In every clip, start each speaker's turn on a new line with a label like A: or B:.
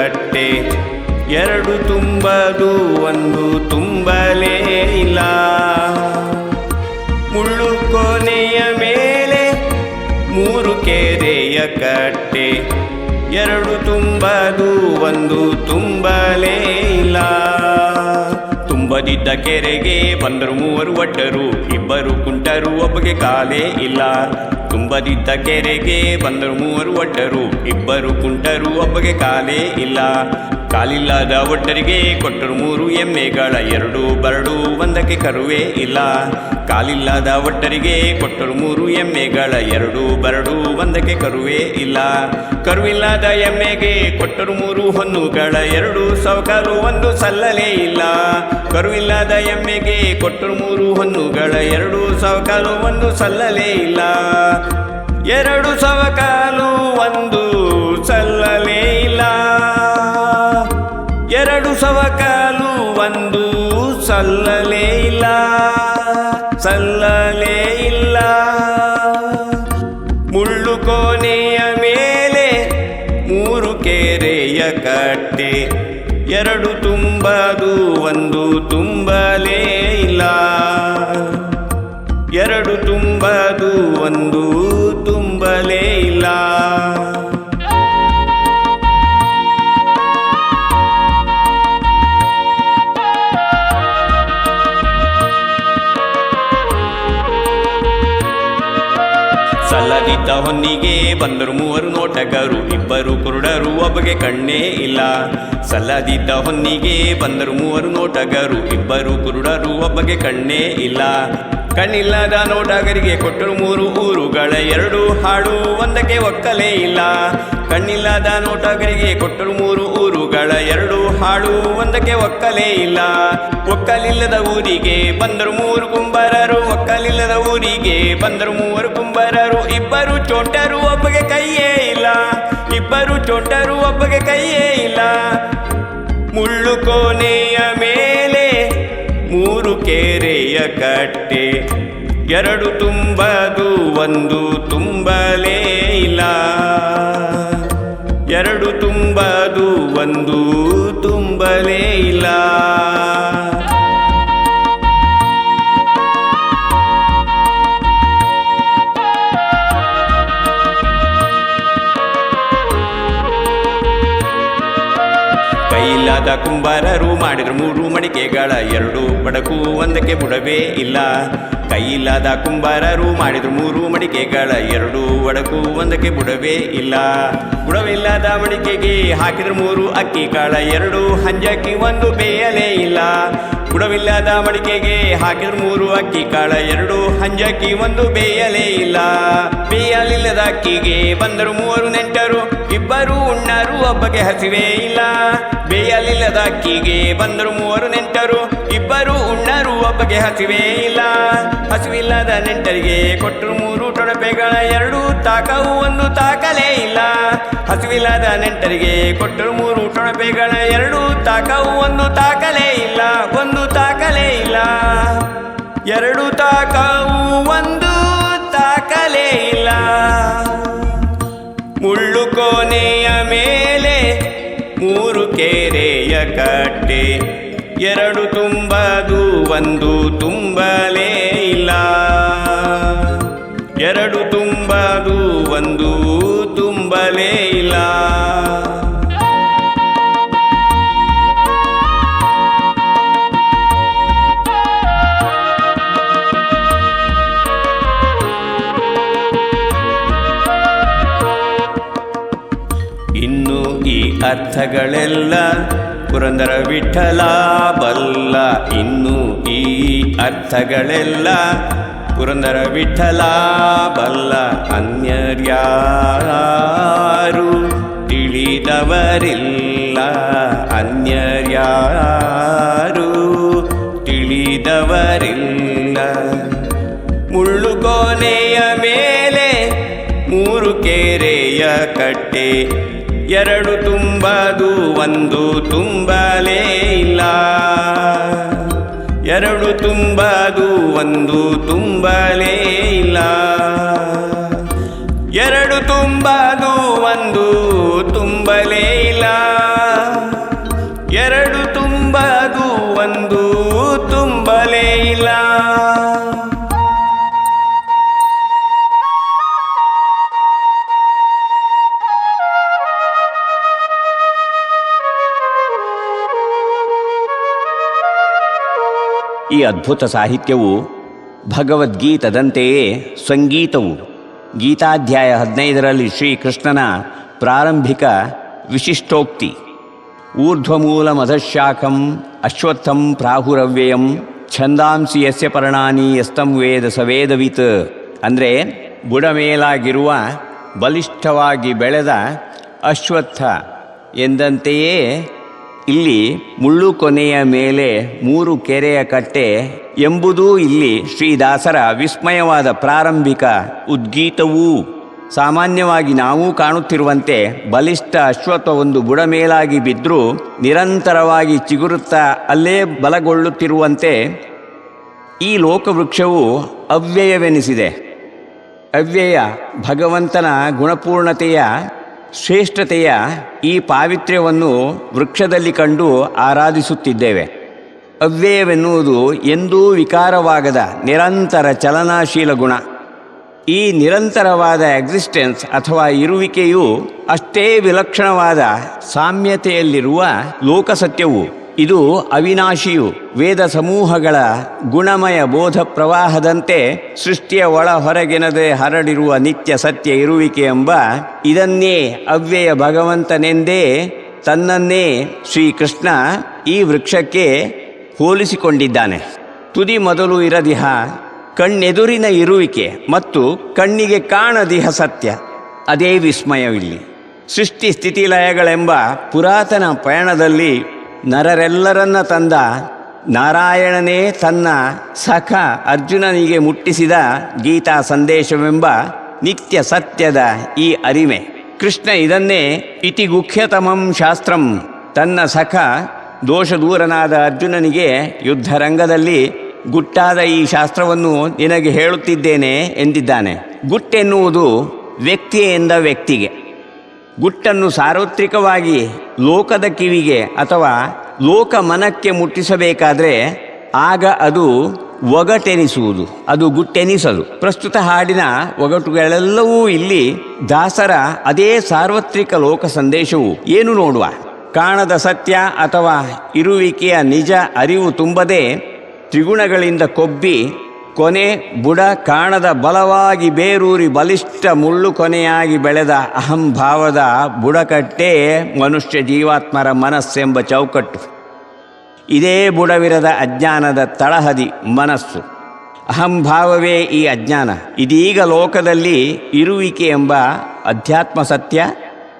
A: ಕಟ್ಟೆ. ಎರಡು ತುಂಬದು, ಒಂದು ತುಂಬಲೇ ಇಲ್ಲ. ಮುಳ್ಳು ಕೊನೆಯ ಮೇಲೆ ಮೂರು ಕೆರೆಯ ಕಟ್ಟೆ. ಎರಡು ತುಂಬದು, ಒಂದು ತುಂಬಲೇ ಇಲ್ಲ. ತುಂಬದಿದ್ದ ಕೆರೆಗೆ ಬಂದರು ಮೂವರು ಒಡ್ಡರು ಇಬ್ಬರು ಕುಂಟರು, ಒಬ್ಬಗೆ ಕಾಲೇ ಇಲ್ಲ. ತುಂಬದಿದ್ದ ಕೆರೆಗೆ ಬಂದರು ಮೂವರು ಒಡ್ಡರು ಇಬ್ಬರು ಕುಂಟರು, ಒಬ್ಬಗೆ ಕಾಲೇ ಇಲ್ಲ. ಕಾಲಿಲ್ಲದ ಒಟ್ಟರಿಗೆ ಕೊಟ್ಟರು ಮೂರು ಎಮ್ಮೆಗಳ ಎರಡು ಬರಡು ಒಂದಕ್ಕೆ ಕರುವೇ ಇಲ್ಲ. ಕಾಲಿಲ್ಲದ ಒಟ್ಟರಿಗೆ ಕೊಟ್ಟರು ಮೂರು ಎಮ್ಮೆಗಳ ಎರಡು ಬರಡು ಒಂದಕ್ಕೆ ಕರುವೇ ಇಲ್ಲ. ಕರುವಿಲ್ಲದ ಎಮ್ಮೆಗೆ ಕೊಟ್ಟರು ಮೂರು ಹೊನ್ನುಗಳ ಎರಡು ಸೌಕರು ಒಂದು ಸಲ್ಲಲೇ ಇಲ್ಲ. ಕರುವಿಲ್ಲದ ಎಮ್ಮೆಗೆ ಕೊಟ್ಟರು ಮೂರು ಹೊನ್ನುಗಳ ಎರಡು ಸೌಕರು ಒಂದು ಸಲ್ಲಲೇ ಇಲ್ಲ. ಎರಡು ಸವಕಾಲು ಒಂದು ಸಲ್ಲಲೇ ಇಲ್ಲ ಸಲ್ಲಲೇ ಇಲ್ಲ. ಮುಳ್ಳು ಕೋನೆಯ ಮೇಲೆ ಮೂರು ಕೆರೆಯ ಕಟ್ಟೆ, ಎರಡು ತುಂಬದು, ಒಂದು ತುಂಬಲೇ ಇಲ್ಲ. ಎರಡು ತುಂಬದು, ಒಂದು ತುಂಬಲೇ ಇಲ್ಲ. ಹೊನ್ನಿಗೆ ಬಂದರು ಮೂವರು ನೋಟಗರು ಇಬ್ಬರು ಕುರುಡರು, ಒಬ್ಬಗೆ ಕಣ್ಣೇ ಇಲ್ಲ. ಸಲ್ಲದಿದ್ದ ಹೊನ್ನಿಗೆ ಬಂದರು ಮೂವರು ನೋಟಗರು ಇಬ್ಬರು ಕುರುಡರು, ಒಬ್ಬಗೆ ಕಣ್ಣೇ ಇಲ್ಲ. ಕಣ್ಣಿಲ್ಲದ ನೋಟಗರಿಗೆ ಕೊಟ್ಟರು ಮೂರು ಊರುಗಳ ಎರಡು, ಹಾಡು ಒಂದಕ್ಕೆ ಒಕ್ಕಲೇ ಇಲ್ಲ. ಕಣ್ಣಿಲ್ಲದ ನೋಟಗರಿಗೆ ಕೊಟ್ಟರು ಮೂರು ಊರುಗಳ ಎರಡು, ಹಾಡು ಒಂದಕ್ಕೆ ಒಕ್ಕಲೇ ಇಲ್ಲ. ಒಕ್ಕಲಿಲ್ಲದ ಊರಿಗೆ ಬಂದರು ಮೂರು ಕುಂಬರರು. ಒಕ್ಕಲಿಲ್ಲದ ಊರಿಗೆ ಬಂದರು ಮೂವರು ಕುಂಬರರು. ಇಬ್ಬರು ಚೋಟರು ಒಬ್ಬಗೆ ಕೈಯೇ ಇಲ್ಲ. ಇಬ್ಬರು ಚೋಟರು ಒಬ್ಬಗೆ ಕೈಯೇ ಇಲ್ಲ. ಮುಳ್ಳು ಕೋನೆಯ ಮೇಲೆ ಮೂರು ಕೆರೆಯ ಕಟ್ಟೆ. ಎರಡು ತುಂಬದು, ಒಂದು ತುಂಬಲೇ ಇಲ್ಲ. ಎರಡು ತುಂಬದು, ಒಂದು ತುಂಬಲೇ ಇಲ್ಲ. ಕುಂಬಾರರು ಮಾಡಿದ್ರು ಮೂರು ಮಡಿಕೆಗಳ ಎರಡು ಬಡಕು ಒಂದಕ್ಕೆ ಬುಡವೇ ಇಲ್ಲ. ಕೈಯಿಲ್ಲದ ಕುಂಬಾರರು ಮಾಡಿದ್ರು ಮೂರು ಮಡಿಕೆಗಳ ಎರಡು ಒಡಕು ಒಂದಕ್ಕೆ ಬುಡವೇ ಇಲ್ಲ. ಬುಡವಿಲ್ಲದ ಮಡಿಕೆಗೆ ಹಾಕಿದ್ರು ಮೂರು ಅಕ್ಕಿ ಕಾಳ ಎರಡು, ಹಂಜಕ್ಕಿ ಒಂದು ಬೇಯಲೇ ಇಲ್ಲ. ಬುಡವಿಲ್ಲದ ಮಡಿಕೆಗೆ ಹಾಕಿದ್ರು ಮೂರು ಅಕ್ಕಿ, ಕಾಳ ಎರಡು ಹಂಜಕ್ಕಿ ಒಂದು ಬೇಯಲೇ ಇಲ್ಲ. ಬೇಯಲಿಲ್ಲದ ಅಕ್ಕಿಗೆ ಬಂದರು ಮೂವರು ನೆಂಟರು, ಇಬ್ಬರು ಉಣ್ಣರು ಒಬ್ಬಗೆ ಹಸಿವೆ ಇಲ್ಲ. ಬೇಯಲಿಲ್ಲದ ಅಕ್ಕಿಗೆ ಬಂದರು ಮೂವರು ನೆಂಟರು, ಇಬ್ಬರು ಉಣ್ಣರು ಒಬ್ಬಗೆ ಹಸಿವೆ ಇಲ್ಲ. ಹಸಿವಿಲ್ಲದ ನೆಂಟರಿಗೆ ಕೊಟ್ಟರು ಮೂರು ಟೊಡಪೆಗಳ ಎರಡು ತಾಕವು ಒಂದು ತಾಕಲೇ ಇಲ್ಲ. ಹಸುವಿಲ್ಲದ ನೆಂಟರಿಗೆ ಕೊಟ್ಟರು ಮೂರು ಟೊಣಪೆಗಳ ಎರಡು ತಾಕವು ಒಂದು ತಾಕಲೇ ಇಲ್ಲ. ಒಂದು ತಾಕಲೇ ಇಲ್ಲ. ಎರಡು ತಾಕವು ಒಂದು ತಾಕಲೇ ಇಲ್ಲ. ಮುಳ್ಳು ಕೋನೆಯ ಮೇಲೆ ಮೂರು ಕೆರೆಯ ಕಟ್ಟೆ. ಎರಡು ತುಂಬದು, ಒಂದು ತುಂಬಲೇ ಅರ್ಥಗಳೆಲ್ಲ ಪುರಂದರ ವಿಠಲ ಬಲ್ಲ ಇನ್ನು ಈ ಅರ್ಥಗಳೆಲ್ಲ ಪುರಂದರ ವಿಠಲ ಬಲ್ಲ ಅನ್ಯರ್ಯಾರು ತಿಳಿದವರಿಲ್ಲ. ಅನ್ಯರ್ಯಾರು ತಿಳಿದವರಿಲ್ಲ. ಮುಳ್ಳು ಕೋನೆಯ ಮೇಲೆ ಮೂರು ಕೆರೆಯ ಕಟ್ಟೆ. ಎರಡು ತುಂಬದು ಒಂದು ತುಂಬಲೇ ಇಲ್ಲ. ಎರಡು ತುಂಬದು ಒಂದು ತುಂಬಲೇ ಇಲ್ಲ. ಎರಡು ತುಂಬದು ಒಂದು ತುಂಬಲೇ ಅದ್ಭುತ ಸಾಹಿತ್ಯವು ಭಗವದ್ಗೀತದಂತೆಯೇ ಸಂಗೀತವು. ಗೀತಾಧ್ಯಾಯ ಹದಿನೈದರಲ್ಲಿ ಶ್ರೀಕೃಷ್ಣನ ಪ್ರಾರಂಭಿಕ ವಿಶಿಷ್ಟೋಕ್ತಿ. ಊರ್ಧ್ವಮೂಲ ಮಧಶಾಖಂ ಅಶ್ವತ್ಥಂ ಪ್ರಾಹುರವ್ಯಯಂ ಛಂದಾಂಸಿ ಯಸ್ಯ ಪರ್ಣಾನಿ ಯಸ್ತಂ ವೇದ ಸವೇದವಿತ್ ಅಂದರೆ ಬುಡಮೇಲಾಗಿರುವ ಬಲಿಷ್ಠವಾಗಿ ಬೆಳೆದ ಅಶ್ವತ್ಥ ಎಂದಂತೆಯೇ ಇಲ್ಲಿ ಮುಳ್ಳು ಕೊನೆಯ ಮೇಲೆ ಮೂರು ಕೆರೆಯ ಕಟ್ಟೆ ಎಂಬುದೂ ಇಲ್ಲಿ ಶ್ರೀದಾಸರ ವಿಸ್ಮಯವಾದ ಪ್ರಾರಂಭಿಕ ಉದ್ಗೀತವೂ. ಸಾಮಾನ್ಯವಾಗಿ ನಾವು ಕಾಣುತ್ತಿರುವಂತೆ ಬಲಿಷ್ಠ ಅಶ್ವತ್ಥ ಒಂದು ಬುಡಮೇಲಾಗಿ ಬಿದ್ದರೂ ನಿರಂತರವಾಗಿ ಚಿಗುರುತ್ತಾ ಅಲ್ಲೇ ಬಲಗೊಳ್ಳುತ್ತಿರುವಂತೆ ಈ ಲೋಕವೃಕ್ಷವು ಅವ್ಯಯವೆನಿಸಿದೆ. ಅವ್ಯಯ ಭಗವಂತನ ಗುಣಪೂರ್ಣತೆಯ ಶ್ರೇಷ್ಠತೆಯ ಈ ಪಾವಿತ್ರ್ಯವನ್ನು ವೃಕ್ಷದಲ್ಲಿ ಕಂಡು ಆರಾಧಿಸುತ್ತಿದ್ದೇವೆ. ಅವ್ಯಯವೆನ್ನುವುದು ಎಂದೂ ವಿಕಾರವಾಗದ ನಿರಂತರ ಚಲನಾಶೀಲ ಗುಣ. ಈ ನಿರಂತರವಾದ ಎಕ್ಸಿಸ್ಟೆನ್ಸ್ ಅಥವಾ ಇರುವಿಕೆಯು ಅಷ್ಟೇ ವಿಲಕ್ಷಣವಾದ ಸಾಮ್ಯತೆಯಲ್ಲಿರುವ ಲೋಕಸತ್ಯವು. ಇದು ಅವಿನಾಶಿಯು ವೇದ ಸಮೂಹಗಳ ಗುಣಮಯ ಬೋಧ ಪ್ರವಾಹದಂತೆ ಸೃಷ್ಟಿಯ ಒಳ ಹೊರಗೆನದೆ ಹರಡಿರುವ ನಿತ್ಯ ಸತ್ಯ ಇರುವಿಕೆ ಎಂಬ ಇದನ್ನೇ ಅವ್ಯಯ ಭಗವಂತನೆಂದೇ ತನ್ನನ್ನೇ ಶ್ರೀಕೃಷ್ಣ ಈ ವೃಕ್ಷಕ್ಕೆ ಹೋಲಿಸಿಕೊಂಡಿದ್ದಾನೆ. ತುದಿ ಮೊದಲು ಇರದಿಹ, ಕಣ್ಣೆದುರಿನ ಇರುವಿಕೆ ಮತ್ತು ಕಣ್ಣಿಗೆ ಕಾಣದಿಹ ಸತ್ಯ, ಅದೇ ವಿಸ್ಮಯವಿಲ್ಲಿ. ಸೃಷ್ಟಿ ಸ್ಥಿತಿಲಯಗಳೆಂಬ ಪುರಾತನ ಪಯಣದಲ್ಲಿ ನರರೆಲ್ಲರನ್ನ ತಂದ ನಾರಾಯಣನೇ ತನ್ನ ಸಖ ಅರ್ಜುನನಿಗೆ ಮುಟ್ಟಿಸಿದ ಗೀತಾ ಸಂದೇಶವೆಂಬ ನಿತ್ಯ ಸತ್ಯದ ಈ ಅರಿಮೆ. ಕೃಷ್ಣ ಇದನ್ನೇ ಇತಿ ಗುಖ್ಯತಮಂ ಶಾಸ್ತ್ರಂ. ತನ್ನ ಸಖ ದೋಷದೂರನಾದ ಅರ್ಜುನನಿಗೆ ಯುದ್ಧರಂಗದಲ್ಲಿ ಗುಟ್ಟಾದ ಈ ಶಾಸ್ತ್ರವನ್ನು ನಿನಗೆ ಹೇಳುತ್ತಿದ್ದೇನೆ ಎಂದಿದ್ದಾನೆ. ಗುಟ್ಟೆನ್ನುವುದು ವ್ಯಕ್ತಿಯಿಂದ ವ್ಯಕ್ತಿಗೆ. ಗುಟ್ಟನ್ನು ಸಾರ್ವತ್ರಿಕವಾಗಿ ಲೋಕದ ಕಿವಿಗೆ ಅಥವಾ ಲೋಕ ಮನಕ್ಕೆ ಮುಟ್ಟಿಸಬೇಕಾದರೆ ಆಗ ಅದು ಒಗಟೆನಿಸುವುದು. ಅದು ಗುಟ್ಟೆನಿಸಲು. ಪ್ರಸ್ತುತ ಹಾಡಿನ ಒಗಟುಗಳೆಲ್ಲವೂ ಇಲ್ಲಿ ದಾಸರ ಅದೇ ಸಾರ್ವತ್ರಿಕ ಲೋಕ ಸಂದೇಶವು. ಏನು ನೋಡುವ? ಕಾಣದ ಸತ್ಯ ಅಥವಾ ಇರುವಿಕೆಯ ನಿಜ ಅರಿವು ತುಂಬದೆ ತ್ರಿಗುಣಗಳಿಂದ ಕೊಬ್ಬಿ ಕೊನೆ ಬುಡ ಕಾಣದ ಬಲವಾಗಿ ಬೇರೂರಿ ಬಲಿಷ್ಠ ಮುಳ್ಳು ಕೊನೆಯಾಗಿ ಬೆಳೆದ ಅಹಂಭಾವದ ಬುಡಕಟ್ಟೇ ಮನುಷ್ಯ ಜೀವಾತ್ಮರ ಮನಸ್ಸೆಂಬ ಚೌಕಟ್ಟು. ಇದೇ ಬುಡವಿರದ ಅಜ್ಞಾನದ ತಳಹದಿ ಮನಸ್ಸು. ಅಹಂಭಾವವೇ ಈ ಅಜ್ಞಾನ. ಇದೀಗ ಲೋಕದಲ್ಲಿ ಇರುವಿಕೆ ಎಂಬ ಅಧ್ಯಾತ್ಮ ಸತ್ಯ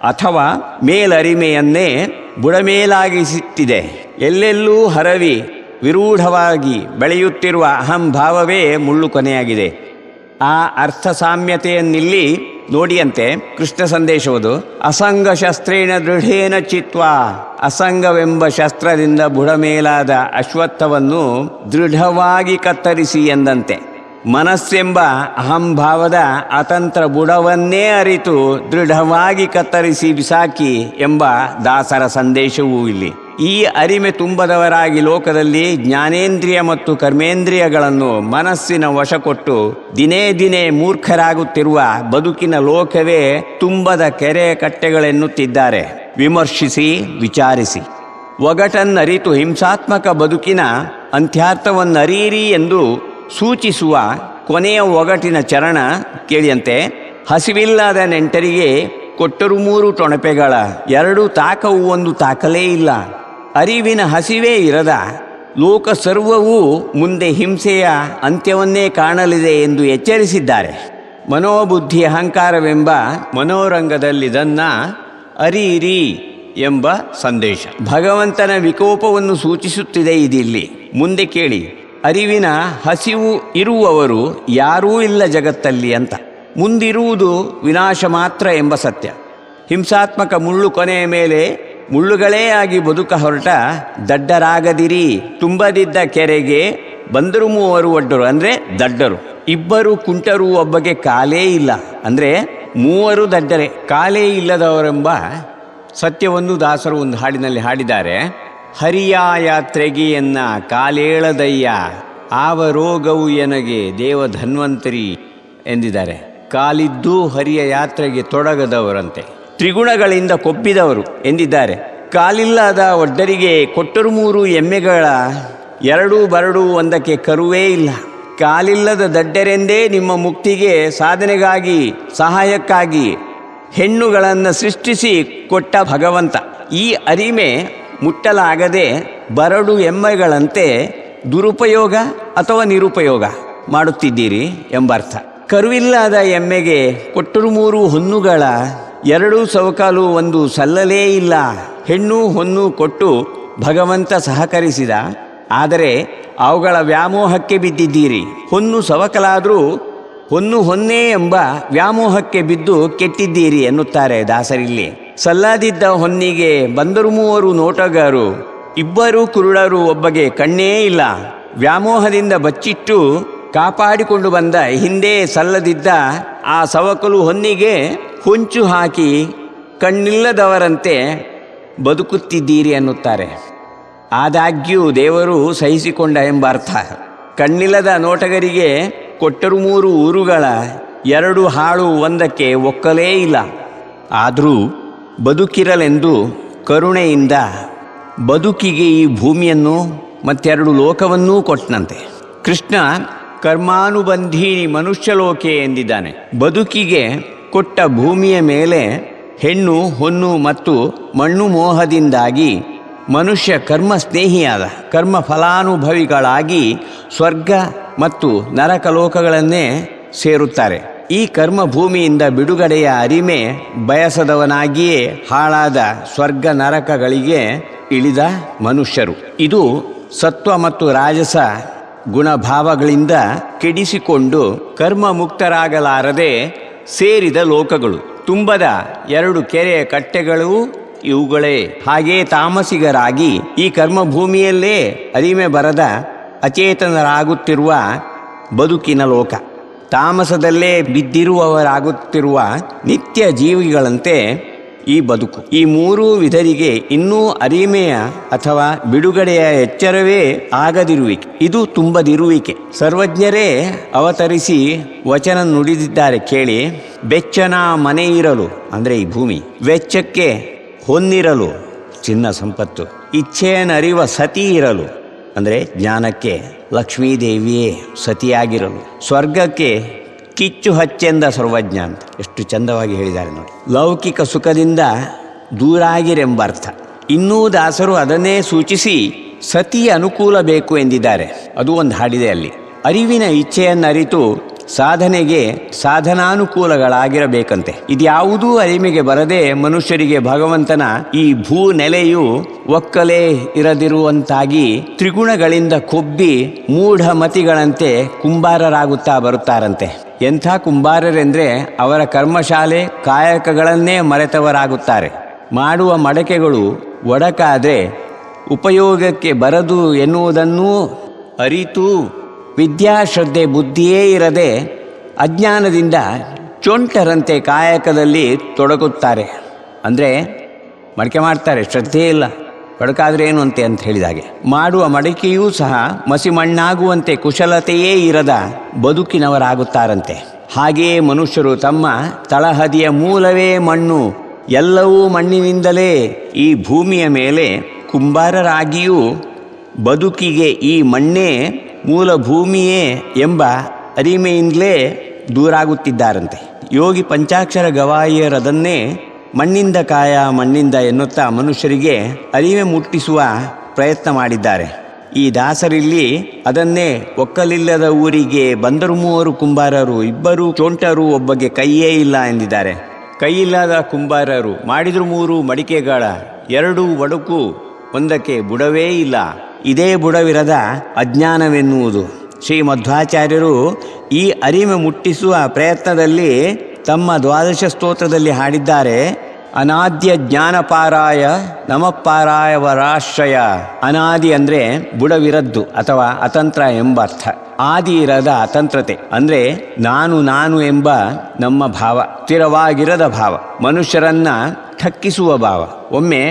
A: ಅಥವಾ ಮೇಲರಿಮೆಯನ್ನೇ ಬುಡಮೇಲಾಗಿಸುತ್ತಿದೆ ಎಲ್ಲೆಲ್ಲೂ ಹರವಿ ವಿರೂಢವಾಗಿ ಬೆಳೆಯುತ್ತಿರುವ ಅಹಂಭಾವವೇ ಮುಳ್ಳು ಕೊನೆಯಾಗಿದೆ. ಆ ಅರ್ಥ ಸಾಮ್ಯತೆಯನ್ನಿಲ್ಲಿ ನೋಡಿಯಂತೆ ಕೃಷ್ಣ ಸಂದೇಶವದು, ಅಸಂಗ ಶಸ್ತ್ರೇಣ ದೃಢೇನ ಚಿತ್ವ, ಅಸಂಗವೆಂಬ ಶಸ್ತ್ರದಿಂದ ಬುಡಮೇಲಾದ ಅಶ್ವತ್ಥವನ್ನು ದೃಢವಾಗಿ ಕತ್ತರಿಸಿ ಎಂದಂತೆ. ಮನಸ್ಸೆಂಬ ಅಹಂಭಾವದ ಅತಂತ್ರ ಬುಡವನ್ನೇ ಅರಿತು ದೃಢವಾಗಿ ಕತ್ತರಿಸಿ ಬಿಸಾಕಿ ಎಂಬ ದಾಸರ ಸಂದೇಶವೂ ಇಲ್ಲಿ. ಈ ಅರಿಮೆ ತುಂಬದವರಾಗಿ ಲೋಕದಲ್ಲಿ ಜ್ಞಾನೇಂದ್ರಿಯ ಮತ್ತು ಕರ್ಮೇಂದ್ರಿಯಗಳನ್ನು ಮನಸ್ಸಿನ ವಶಕೊಟ್ಟು ದಿನೇ ದಿನೇ ಮೂರ್ಖರಾಗುತ್ತಿರುವ ಬದುಕಿನ ಲೋಕವೇ ತುಂಬದ ಕೆರೆ ಕಟ್ಟೆಗಳೆನ್ನುತ್ತಿದ್ದಾರೆ. ವಿಮರ್ಶಿಸಿ, ವಿಚಾರಿಸಿ. ಒಗಟನ್ನರಿತು ಹಿಂಸಾತ್ಮಕ ಬದುಕಿನ ಅಂತ್ಯಾರ್ಥವನ್ನರೀರಿ ಎಂದು ಸೂಚಿಸುವ ಕೊನೆಯ ಒಗಟಿನ ಚರಣ ಕೇಳಿಯಂತೆ, ಹಸಿವಿಲ್ಲದ ನೆಂಟರಿಗೆ ಕೊಟ್ಟರು ಮೂರು ಟೊಣಪೆಗಳ, ಎರಡು ತಾಕವು ಒಂದು ತಾಕಲೇ ಇಲ್ಲ. ಅರಿವಿನ ಹಸಿವೇ ಇರದ ಲೋಕ ಸರ್ವವೂ ಮುಂದೆ ಹಿಂಸೆಯ ಅಂತ್ಯವನ್ನೇ ಕಾಣಲಿದೆ ಎಂದು ಎಚ್ಚರಿಸಿದ್ದಾರೆ. ಮನೋಬುದ್ಧಿ ಅಹಂಕಾರವೆಂಬ ಮನೋರಂಗದಲ್ಲಿದನ್ನ ಅರಿರಿ ಎಂಬ ಸಂದೇಶ. ಭಗವಂತನ ವಿಕೋಪವನ್ನು ಸೂಚಿಸುತ್ತಿದೆ ಇದಿಲ್ಲಿ. ಮುಂದೆ ಕೇಳಿ, ಅರಿವಿನ ಹಸಿವು ಇರುವವರು ಯಾರೂ ಇಲ್ಲ ಜಗತ್ತಲ್ಲಿ ಅಂತ. ಮುಂದಿರುವುದು ವಿನಾಶ ಮಾತ್ರ ಎಂಬ ಸತ್ಯ. ಹಿಂಸಾತ್ಮಕ ಮುಳ್ಳು ಕೊನೆಯ ಮೇಲೆ ಮುಳ್ಳುಗಳೇ ಆಗಿ ಬದುಕ ಹೊರಟ ದಡ್ಡರಾಗದಿರಿ. ತುಂಬದಿದ್ದ ಕೆರೆಗೆ ಬಂದರು ಮೂವರು ಒಡ್ಡರು, ಅಂದರೆ ದಡ್ಡರು. ಇಬ್ಬರು ಕುಂಟರು ಒಬ್ಬಗೆ ಕಾಲೇ ಇಲ್ಲ. ಅಂದರೆ ಮೂವರು ದಡ್ಡರೆ, ಕಾಲೇ ಇಲ್ಲದವರೆಂಬ ಸತ್ಯವನ್ನು ದಾಸರು ಒಂದು ಹಾಡಿನಲ್ಲಿ ಹಾಡಿದ್ದಾರೆ. ಹರಿಯ ಯಾತ್ರೆಗೆ ಎನ್ನ ಕಾಲೇಳದಯ್ಯ, ಆವ ರೋಗವು ಎನಗೆ ದೇವ ಧನ್ವಂತರಿ ಎಂದಿದ್ದಾರೆ. ಕಾಲಿದ್ದೂ ಹರಿಯ ಯಾತ್ರೆಗೆ ತೊಡಗದವರಂತೆ. ತ್ರಿಗುಣಗಳಿಂದ ಕೊಬ್ಬಿದವರು ಎಂದಿದ್ದಾರೆ. ಕಾಲಿಲ್ಲದ ಒಡ್ಡರಿಗೆ ಕೊಟ್ಟರು ಮೂರು ಎಮ್ಮೆಗಳ, ಎರಡು ಬರಡು ಒಂದಕ್ಕೆ ಕರುವೇ ಇಲ್ಲ. ಕಾಲಿಲ್ಲದ ದಡ್ಡರೆಂದೇ ನಿಮ್ಮ ಮುಕ್ತಿಗೆ ಸಾಧನೆಗಾಗಿ, ಸಹಾಯಕ್ಕಾಗಿ ಹೆಣ್ಣುಗಳನ್ನು ಸೃಷ್ಟಿಸಿ ಕೊಟ್ಟ ಭಗವಂತ. ಈ ಅರಿಮೆ ಮುಟ್ಟಲಾಗದೆ ಬರಡು ಎಮ್ಮೆಗಳಂತೆ ದುರುಪಯೋಗ ಅಥವಾ ನಿರುಪಯೋಗ ಮಾಡುತ್ತಿದ್ದೀರಿ ಎಂಬರ್ಥ. ಕರುವಿಲ್ಲದ ಎಮ್ಮೆಗೆ ಕೊಟ್ಟರು ಮೂರು ಹೊನ್ನುಗಳ ಎರಡು ಸವಕಾಲು ಒಂದು ಸಲ್ಲಲೇ ಇಲ್ಲ. ಹೆಣ್ಣು ಹೊನ್ನು ಕೊಟ್ಟು ಭಗವಂತ ಸಹಕರಿಸಿದ. ಆದರೆ ಅವುಗಳ ವ್ಯಾಮೋಹಕ್ಕೆ ಬಿದ್ದಿದ್ದೀರಿ. ಹೊನ್ನು ಸವಕಲಾದರೂ ಹೊನ್ನು ಹೊನ್ನೇ ಎಂಬ ವ್ಯಾಮೋಹಕ್ಕೆ ಬಿದ್ದು ಕೆಟ್ಟಿದ್ದೀರಿ ಎನ್ನುತ್ತಾರೆ ದಾಸರಿಲ್ಲಿ. ಸಲ್ಲಾದಿದ್ದ ಹೊನ್ನಿಗೆ ಬಂದರು ಮೂವರು ನೋಟಗಾರು ಇಬ್ಬರು ಕುರುಡರು ಒಬ್ಬಗೆ ಕಣ್ಣೇ ಇಲ್ಲ. ವ್ಯಾಮೋಹದಿಂದ ಬಚ್ಚಿಟ್ಟು ಕಾಪಾಡಿಕೊಂಡು ಬಂದ ಹಿಂದೆ ಸಲ್ಲದಿದ್ದ ಆ ಸವಕಲು ಹೊನ್ನಿಗೆ ಹೊಂಚು ಹಾಕಿ ಕಣ್ಣಿಲ್ಲದವರಂತೆ ಬದುಕುತ್ತಿದ್ದೀರಿ ಅನ್ನುತ್ತಾರೆ. ಆದಾಗ್ಯೂ ದೇವರು ಸಹಿಸಿಕೊಂಡ ಎಂಬ ಅರ್ಥ. ಕಣ್ಣಿಲ್ಲದ ನೋಟಗರಿಗೆ ಕೊಟ್ಟರು ಮೂರು ಊರುಗಳ ಎರಡು ಹಾಳು ಒಂದಕ್ಕೆ ಒಕ್ಕಲೇ ಇಲ್ಲ. ಆದರೂ ಬದುಕಿರಲೆಂದು ಕರುಣೆಯಿಂದ ಬದುಕಿಗೆ ಈ ಭೂಮಿಯನ್ನು ಮತ್ತೆರಡು ಲೋಕವನ್ನೂ ಕೊಟ್ಟನಂತೆ. ಕೃಷ್ಣ ಕರ್ಮಾನುಬಂಧೀನಿ ಮನುಷ್ಯಲೋಕೆ ಎಂದಿದ್ದಾನೆ. ಬದುಕಿಗೆ ಕೊಟ್ಟ ಭೂಮಿಯ ಮೇಲೆ ಹೆಣ್ಣು, ಹೊನ್ನು ಮತ್ತು ಮಣ್ಣು ಮೋಹದಿಂದಾಗಿ ಮನುಷ್ಯ ಕರ್ಮ ಸ್ನೇಹಿಯಾದ ಕರ್ಮ ಫಲಾನುಭವಿಗಳಾಗಿ ಸ್ವರ್ಗ ಮತ್ತು ನರಕಲೋಕಗಳನ್ನೇ ಸೇರುತ್ತಾರೆ. ಈ ಕರ್ಮ ಭೂಮಿಯಿಂದ ಬಿಡುಗಡೆಯ ಅರಿಮೆ ಬಯಸದವನಾಗಿಯೇ ಹಾಳಾದ ಸ್ವರ್ಗ ನರಕಗಳಿಗೆ ಇಳಿದ ಮನುಷ್ಯರು. ಇದು ಸತ್ವ ಮತ್ತು ರಾಜಸ ಗುಣಭಾವಗಳಿಂದ ಕೆಡಿಸಿಕೊಂಡು ಕರ್ಮ ಮುಕ್ತರಾಗಲಾರದೆ ಸೇರಿದ ಲೋಕಗಳು. ತುಂಬದ ಎರಡು ಕೆರೆಯ ಕಟ್ಟೆಗಳು ಇವುಗಳೇ. ಹಾಗೇ ತಾಮಸಿಗರಾಗಿ ಈ ಕರ್ಮಭೂಮಿಯಲ್ಲೇ ಅರಿಮೆ ಬರದ ಅಚೇತನರಾಗುತ್ತಿರುವ ಬದುಕಿನ ಲೋಕ. ತಾಮಸದಲ್ಲೇ ಬಿದ್ದಿರುವವರಾಗುತ್ತಿರುವ ನಿತ್ಯ ಜೀವಿಗಳಂತೆ ಈ ಬದುಕು. ಈ ಮೂರೂ ವಿಧರಿಗೆ ಇನ್ನೂ ಅರಿಮೆಯ ಅಥವಾ ಬಿಡುಗಡೆಯ ಎಚ್ಚರವೇ ಆಗದಿರುವಿಕೆ. ಇದು ತುಂಬದಿರುವಿಕೆ. ಸರ್ವಜ್ಞರೇ ಅವತರಿಸಿ ವಚನ ನುಡಿದಿದ್ದಾರೆ ಕೇಳಿ, ಬೆಚ್ಚನ ಮನೆ ಇರಲು, ಅಂದರೆ ಈ ಭೂಮಿ, ವೆಚ್ಚಕ್ಕೆ ಹೊನ್ನಿರಲು ಚಿನ್ನ ಸಂಪತ್ತು ಇಚ್ಛೆಯನ್ನರಿವ ಸತಿ ಇರಲು, ಅಂದರೆ ಜ್ಞಾನಕ್ಕೆ ಲಕ್ಷ್ಮೀದೇವಿಯೇ ಸತಿಯಾಗಿರಲು, ಸ್ವರ್ಗಕ್ಕೆ ಕಿಚ್ಚು ಹಚ್ಚೆಂದ ಸರ್ವಜ್ಞ ಅಂತ. ಎಷ್ಟು ಚಂದವಾಗಿ ಹೇಳಿದ್ದಾರೆ ನೋಡಿ. ಲೌಕಿಕ ಸುಖದಿಂದ ದೂರಾಗಿರೆಂಬ ಅರ್ಥ ಇನ್ನೂ ದಾಸರು ಅದನ್ನೇ ಸೂಚಿಸಿ ಸತಿ ಅನುಕೂಲ ಬೇಕು ಎಂದಿದ್ದಾರೆ. ಅದು ಒಂದು ಹಾಡಿದೆ ಅಲ್ಲಿ. ಅರಿವಿನ ಇಚ್ಛೆಯನ್ನರಿತು ಸಾಧನೆಗೆ ಸಾಧನಾನುಕೂಲಗಳಾಗಿರಬೇಕಂತೆ. ಇದ್ಯಾವುದೂ ಅರಿಮೆಗೆ ಬರದೆ ಮನುಷ್ಯರಿಗೆ ಭಗವಂತನ ಈ ಭೂ ನೆಲೆಯು ಒಕ್ಕಲೇ ಇರದಿರುವಂತಾಗಿ ತ್ರಿಗುಣಗಳಿಂದ ಕೊಬ್ಬಿ ಮೂಢಮತಿಗಳಂತೆ ಕುಂಬಾರರಾಗುತ್ತಾ ಬರುತ್ತಾರಂತೆ. ಎಂಥ ಕುಂಬಾರರೆಂದರೆ ಅವರ ಕರ್ಮಶಾಲೆ ಕಾಯಕಗಳನ್ನೇ ಮರೆತವರಾಗುತ್ತಾರೆ. ಮಾಡುವ ಮಡಕೆಗಳು ಒಡಕಾದರೆ ಉಪಯೋಗಕ್ಕೆ ಬರದು ಎನ್ನುವುದನ್ನೂ ಅರಿತು ವಿದ್ಯಾಶ್ರದ್ಧೆ ಬುದ್ಧಿಯೇ ಇರದೆ ಅಜ್ಞಾನದಿಂದ ಚೊಂಟರಂತೆ ಕಾಯಕದಲ್ಲಿ ತೊಡಗುತ್ತಾರೆ. ಅಂದರೆ ಮಡಿಕೆ ಮಾಡ್ತಾರೆ, ಶ್ರದ್ಧೆ ಇಲ್ಲ. ತೊಡಕಾದ್ರೆ ಏನು ಅಂತೆ ಅಂತ ಹೇಳಿದಾಗೆ. ಮಾಡುವ ಮಡಿಕೆಯೂ ಸಹ ಮಸಿ ಮಣ್ಣಾಗುವಂತೆ ಕುಶಲತೆಯೇ ಇರದ ಬದುಕಿನವರಾಗುತ್ತಾರಂತೆ. ಹಾಗೆಯೇ ಮನುಷ್ಯರು ತಮ್ಮ ತಳಹದಿಯ ಮೂಲವೇ ಮಣ್ಣು, ಎಲ್ಲವೂ ಮಣ್ಣಿನಿಂದಲೇ ಈ ಭೂಮಿಯ ಮೇಲೆ ಕುಂಬಾರರಾಗಿಯೂ ಬದುಕಿಗೆ ಈ ಮಣ್ಣೇ ಮೂಲ ಭೂಮಿಯೇ ಎಂಬ ಅರಿಮೆಯಿಂದಲೇ ದೂರಾಗುತ್ತಿದ್ದಾರಂತೆ. ಯೋಗಿ ಪಂಚಾಕ್ಷರ ಗವಾಯಿಯರದನ್ನೇ ಮಣ್ಣಿಂದ ಕಾಯ, ಮಣ್ಣಿಂದ ಎನ್ನುತ್ತಾ ಮನುಷ್ಯರಿಗೆ ಅರಿವೆ ಮುಟ್ಟಿಸುವ ಪ್ರಯತ್ನ ಮಾಡಿದ್ದಾರೆ. ಈ ದಾಸರಿಲ್ಲಿ ಅದನ್ನೇ ಒಕ್ಕಲಿಲ್ಲದ ಊರಿಗೆ ಬಂದರು ಮೂವರು ಕುಂಬಾರರು, ಇಬ್ಬರು ಚೋಂಟರು ಒಬ್ಬಗೆ ಕೈಯೇ ಇಲ್ಲ ಎಂದಿದ್ದಾರೆ. ಕೈಯಿಲ್ಲದ ಕುಂಬಾರರು, ಮಾಡಿದ್ರು ಮೂರು ಮಡಿಕೆಗಳ, ಎರಡು ಒಡಕು, ಒಂದಕ್ಕೆ ಬುಡವೇ ಇಲ್ಲ. ಇದೇ ಬುಡವಿರದ ಅಜ್ಞಾನವೆನ್ನುವುದು. ಶ್ರೀ ಮಧ್ವಾಚಾರ್ಯರು ಈ ಅರಿವೆ ಮುಟ್ಟಿಸುವ ಪ್ರಯತ್ನದಲ್ಲಿ ತಮ್ಮ ದ್ವಾದಶ ಸ್ತೋತ್ರದಲ್ಲಿ ಹಾಡಿದ್ದಾರೆ, ಅನಾದ್ಯ ಜ್ಞಾನಪಾರಾಯ ನಮಪಾರಾಯ ವರಾಶ್ರಯ ಅನಾದಿ ಅಂದರೆ ಬುಡವಿರದ್ದು ಅಥವಾ ಅತಂತ್ರ ಎಂಬ ಅರ್ಥ ಆದಿ ಇರದ ಅತಂತ್ರತೆ ಅಂದರೆ ನಾನು ನಾನು ಎಂಬ ನಮ್ಮ ಭಾವ, ಸ್ಥಿರವಾಗಿರದ ಭಾವ, ಮನುಷ್ಯರನ್ನ ಠಕ್ಕಿಸುವ ಭಾವ. ಒಮ್ಮೆ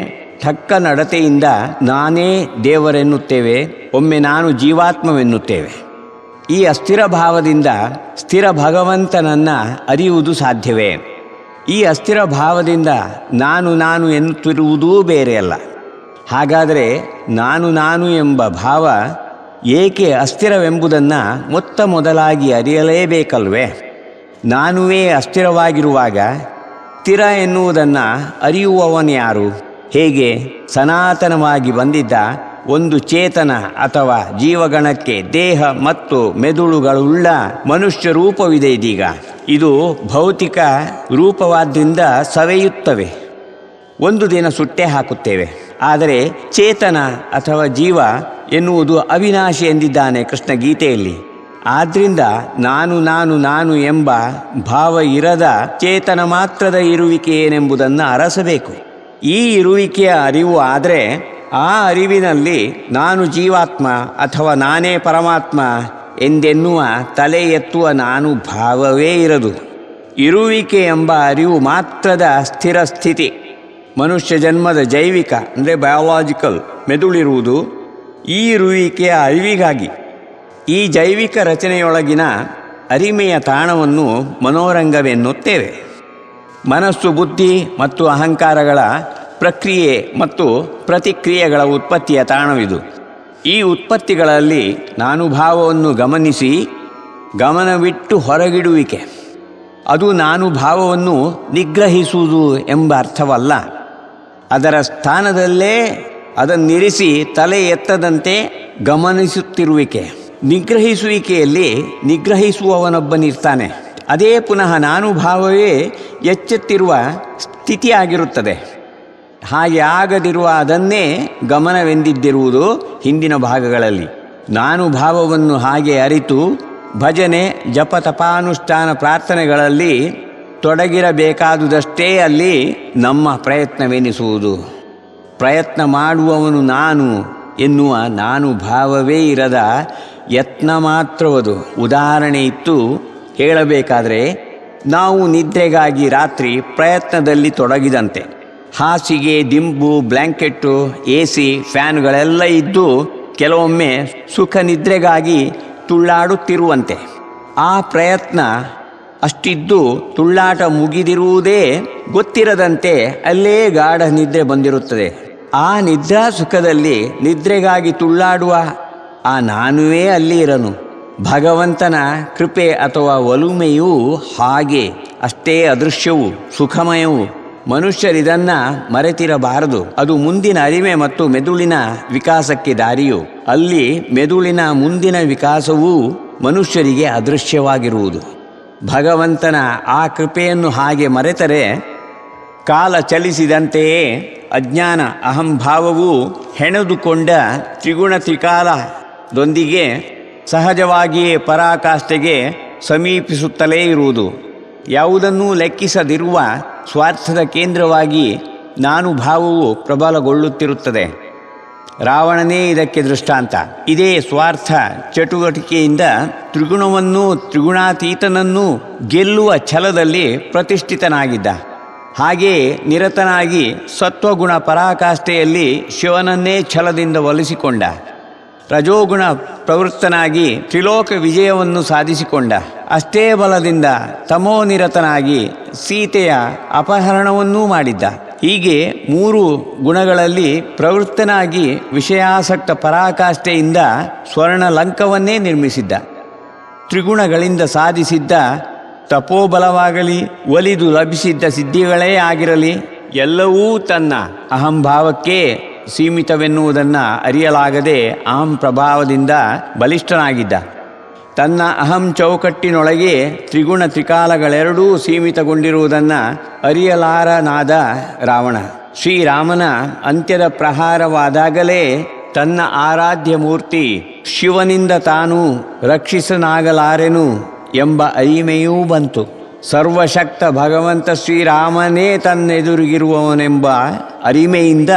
A: ಠಕ್ಕ ನಡತೆಯಿಂದ ನಾನೇ ದೇವರೆನ್ನುತ್ತೇವೆ, ಒಮ್ಮೆ ನಾನು ಜೀವಾತ್ಮವೆನ್ನುತ್ತೇವೆ. ಈ ಅಸ್ಥಿರ ಭಾವದಿಂದ ಸ್ಥಿರ ಭಗವಂತನನ್ನು ಅರಿಯುವುದು ಸಾಧ್ಯವೇ? ಈ ಅಸ್ಥಿರ ಭಾವದಿಂದ ನಾನು ನಾನು ಎನ್ನುತ್ತಿರುವುದೂ ಬೇರೆಯಲ್ಲ ಹಾಗಾದರೆ ನಾನು ನಾನು ಎಂಬ ಭಾವ
B: ಏಕೆ ಅಸ್ಥಿರವೆಂಬುದನ್ನು ಮೊತ್ತ ಮೊದಲಾಗಿ ಅರಿಯಲೇಬೇಕಲ್ವೇ? ನಾನುವೇ ಅಸ್ಥಿರವಾಗಿರುವಾಗ ಸ್ಥಿರ ಎನ್ನುವುದನ್ನು ಅರಿಯುವವನ್ಯಾರು? ಹೇಗೆ ಸನಾತನವಾಗಿ ಬಂದಿದ್ದ ಒಂದು ಚೇತನ ಅಥವಾ ಜೀವಗಣಕ್ಕೆ ದೇಹ ಮತ್ತು ಮೆದುಳುಗಳುಳ್ಳ ಮನುಷ್ಯ ರೂಪವಿದೆ ಇದೀಗ. ಇದು ಭೌತಿಕ ರೂಪವಾದ್ದರಿಂದ ಸವೆಯುತ್ತವೆ. ಒಂದು ದಿನ ಸುಟ್ಟೆ ಹಾಕುತ್ತೇವೆ. ಆದರೆ ಚೇತನ ಅಥವಾ ಜೀವ ಎನ್ನುವುದು ಅವಿನಾಶಿ ಎಂದಿದ್ದಾನೆ ಕೃಷ್ಣ ಗೀತೆಯಲ್ಲಿ ಆದ್ರಿಂದ ನಾನು ನಾನು ನಾನು ಎಂಬ ಭಾವ ಇರದ ಚೇತನ ಮಾತ್ರದ ಇರುವಿಕೆ ಏನೆಂಬುದನ್ನು ಅರಸಬೇಕು. ಈ ಇರುವಿಕೆಯ ಅರಿವು ಆದರೆ ಆ ಅರಿವಿನಲ್ಲಿ ನಾನು ಜೀವಾತ್ಮ ಅಥವಾ ನಾನೇ ಪರಮಾತ್ಮ ಎಂದೆನ್ನುವ ತಲೆ ಎತ್ತುವ ನಾನು ಭಾವವೇ ಇರದು. ಇರುವಿಕೆ ಎಂಬ ಅರಿವು ಮಾತ್ರದ ಸ್ಥಿರ ಸ್ಥಿತಿ. ಮನುಷ್ಯ ಜನ್ಮದ ಜೈವಿಕ, ಅಂದರೆ ಬಯಾಲಾಜಿಕಲ್ ಮೆದುಳಿರುವುದು ಈ ಇರುವಿಕೆಯ ಅರಿವಿಗಾಗಿ. ಈ ಜೈವಿಕ ರಚನೆಯೊಳಗಿನ ಅರಿಮೆಯ ತಾಣವನ್ನು ಮನೋರಂಗವೆನ್ನುತ್ತೇವೆ. ಮನಸ್ಸು ಬುದ್ಧಿ ಮತ್ತು ಅಹಂಕಾರಗಳ ಪ್ರಕ್ರಿಯೆ ಮತ್ತು ಪ್ರತಿಕ್ರಿಯೆಗಳ ಉತ್ಪತ್ತಿಯ ತಾಣವಿದು. ಈ ಉತ್ಪತ್ತಿಗಳಲ್ಲಿ ನಾನು ಭಾವವನ್ನು ಗಮನಿಸಿ ಗಮನವಿಟ್ಟು ಹೊರಗಿಡುವಿಕೆ. ಅದು ನಾನು ಭಾವವನ್ನು ನಿಗ್ರಹಿಸುವುದು ಎಂಬ ಅರ್ಥವಲ್ಲ. ಅದರ ಸ್ಥಾನದಲ್ಲೇ ಅದನ್ನಿರಿಸಿ ತಲೆ ಎತ್ತದಂತೆ ಗಮನಿಸುತ್ತಿರುವಿಕೆ. ನಿಗ್ರಹಿಸುವಿಕೆಯಲ್ಲಿ ನಿಗ್ರಹಿಸುವವನೊಬ್ಬನಿರ್ತಾನೆ. ಅದೇ ಪುನಃ ನಾನು ಭಾವವೇ ಎಚ್ಚೆತ್ತಿರುವ ಸ್ಥಿತಿಯಾಗಿರುತ್ತದೆ. ಹಾಗೆ ಆಗದಿರುವ ಅದನ್ನೇ ಗಮನವೆಂದಿದ್ದಿರುವುದು ಹಿಂದಿನ ಭಾಗಗಳಲ್ಲಿ. ನಾನು ಭಾವವನ್ನು ಹಾಗೆ ಅರಿತು ಭಜನೆ, ಜಪ, ತಪಾನುಷ್ಠಾನ ಪ್ರಾರ್ಥನೆಗಳಲ್ಲಿ ತೊಡಗಿರಬೇಕಾದುದಷ್ಟೇ ಅಲ್ಲಿ ನಮ್ಮ ಪ್ರಯತ್ನವೆನಿಸುವುದು. ಪ್ರಯತ್ನ ಮಾಡುವವನು ನಾನು ಎನ್ನುವ ನಾನು ಭಾವವೇ ಇರದ ಯತ್ನ ಮಾತ್ರವದು. ಉದಾಹರಣೆ ಇತ್ತು, ಹೇಳಬೇಕಾದರೆ ನಾವು ನಿದ್ರೆಗಾಗಿ ರಾತ್ರಿ ಪ್ರಯತ್ನದಲ್ಲಿ ತೊಡಗಿದಂತೆ. ಹಾಸಿಗೆ, ದಿಂಬು ಬ್ಲ್ಯಾಂಕೆಟ್ಟು ಎ ಸಿ ಫ್ಯಾನ್ಗಳೆಲ್ಲ ಇದ್ದು ಕೆಲವೊಮ್ಮೆ ಸುಖ ನಿದ್ರೆಗಾಗಿ ತುಳ್ಳಾಡುತ್ತಿರುವಂತೆ. ಆ ಪ್ರಯತ್ನ ಅಷ್ಟಿದ್ದು ತುಳ್ಳಾಟ ಮುಗಿದಿರುವುದೇ ಗೊತ್ತಿರದಂತೆ ಅಲ್ಲೇ ಗಾಢ ನಿದ್ರೆ ಬಂದಿರುತ್ತದೆ. ಆ ನಿದ್ರಾ ಸುಖದಲ್ಲಿ ನಿದ್ರೆಗಾಗಿ ತುಳ್ಳಾಡುವ ಆ ನಾನುವೇ ಅಲ್ಲಿ ಇರನು. ಭಗವಂತನ ಕೃಪೆ ಅಥವಾ ಒಲುಮೆಯೂ ಹಾಗೆ, ಅಷ್ಟೇ ಅದೃಶ್ಯವು, ಸುಖಮಯವೂ. ಮನುಷ್ಯರಿದನ್ನ ಮರೆತಿರಬಾರದು. ಅದು ಮುಂದಿನ ಅರಿವೆ ಮತ್ತು ಮೆದುಳಿನ ವಿಕಾಸಕ್ಕೆ ದಾರಿಯು. ಅಲ್ಲಿ ಮೆದುಳಿನ ಮುಂದಿನ ವಿಕಾಸವೂ ಮನುಷ್ಯರಿಗೆ ಅದೃಶ್ಯವಾಗಿರುವುದು. ಭಗವಂತನ ಆ ಕೃಪೆಯನ್ನು ಹಾಗೆ ಮರೆತರೆ ಕಾಲ ಚಲಿಸಿದಂತೆಯೇ ಅಜ್ಞಾನ ಅಹಂಭಾವವು ಹೆಣೆದುಕೊಂಡ ತ್ರಿಗುಣ ತ್ರಿಕಾಲದೊಂದಿಗೆ ಸಹಜವಾಗಿಯೇ ಪರಾಕಾಷ್ಠೆಗೆ ಸಮೀಪಿಸುತ್ತಲೇ ಇರುವುದು. ಯಾವುದನ್ನೂ ಲೆಕ್ಕಿಸದಿರುವ ಸ್ವಾರ್ಥದ ಕೇಂದ್ರವಾಗಿ ನಾನು ಭಾವವು ಪ್ರಬಲಗೊಳ್ಳುತ್ತಿರುತ್ತದೆ. ರಾವಣನೇ ಇದಕ್ಕೆ ದೃಷ್ಟಾಂತ. ಇದೇ ಸ್ವಾರ್ಥ ಚಟುವಟಿಕೆಯಿಂದ ತ್ರಿಗುಣವನ್ನು ತ್ರಿಗುಣಾತೀತನನ್ನು ಗೆಲ್ಲುವ ಛಲದಲ್ಲಿ ಪ್ರತಿಷ್ಠಿತನಾಗಿದ್ದ. ಹಾಗೆಯೇ ನಿರತನಾಗಿ ಸತ್ವಗುಣ ಪರಾಕಾಷ್ಠೆಯಲ್ಲಿ ಶಿವನನ್ನೇ ಛಲದಿಂದ ಒಲಿಸಿಕೊಂಡ. ರಜೋಗುಣ ಪ್ರವೃತ್ತನಾಗಿ ತ್ರಿಲೋಕ ವಿಜಯವನ್ನು ಸಾಧಿಸಿಕೊಂಡ. ಅಷ್ಟೇ ಬಲದಿಂದ ತಮೋನಿರತನಾಗಿ ಸೀತೆಯ ಅಪಹರಣವನ್ನೂ ಮಾಡಿದ್ದ. ಹೀಗೆ ಮೂರು ಗುಣಗಳಲ್ಲಿ ಪ್ರವೃತ್ತನಾಗಿ ವಿಷಯಾಸಕ್ತ ಪರಾಕಾಷ್ಠೆಯಿಂದ ಸ್ವರ್ಣಲಂಕವನ್ನೇ ನಿರ್ಮಿಸಿದ್ದ. ತ್ರಿಗುಣಗಳಿಂದ ಸಾಧಿಸಿದ್ದ ತಪೋಬಲವಾಗಲಿ, ಒಲಿದು ಲಭಿಸಿದ್ದ ಸಿದ್ಧಿಗಳೇ ಆಗಿರಲಿ, ಎಲ್ಲವೂ ತನ್ನ ಅಹಂಭಾವಕ್ಕೆ ಸೀಮಿತವೆನ್ನುವುದನ್ನು ಅರಿಯಲಾಗದೆ ಅಹಂ ಪ್ರಭಾವದಿಂದ ಬಲಿಷ್ಠನಾಗಿದ್ದ. ತನ್ನ ಅಹಂ ಚೌಕಟ್ಟಿನೊಳಗೆ ತ್ರಿಗುಣ ತ್ರಿಕಾಲಗಳೆರಡೂ ಸೀಮಿತಗೊಂಡಿರುವುದನ್ನು ಅರಿಯಲಾರನಾದ ರಾವಣ. ಶ್ರೀರಾಮನ ಅಂತ್ಯದ ಪ್ರಹಾರವಾದಾಗಲೇ ತನ್ನ ಆರಾಧ್ಯ ಮೂರ್ತಿ ಶಿವನಿಂದ ತಾನು ರಕ್ಷಿಸನಾಗಲಾರೆನು ಎಂಬ ಅರಿಮೆಯೂ ಬಂತು. ಸರ್ವಶಕ್ತ ಭಗವಂತ ಶ್ರೀರಾಮನೇ ತನ್ನೆದುರಿಗಿರುವವನೆಂಬ ಅರಿಮೆಯಿಂದ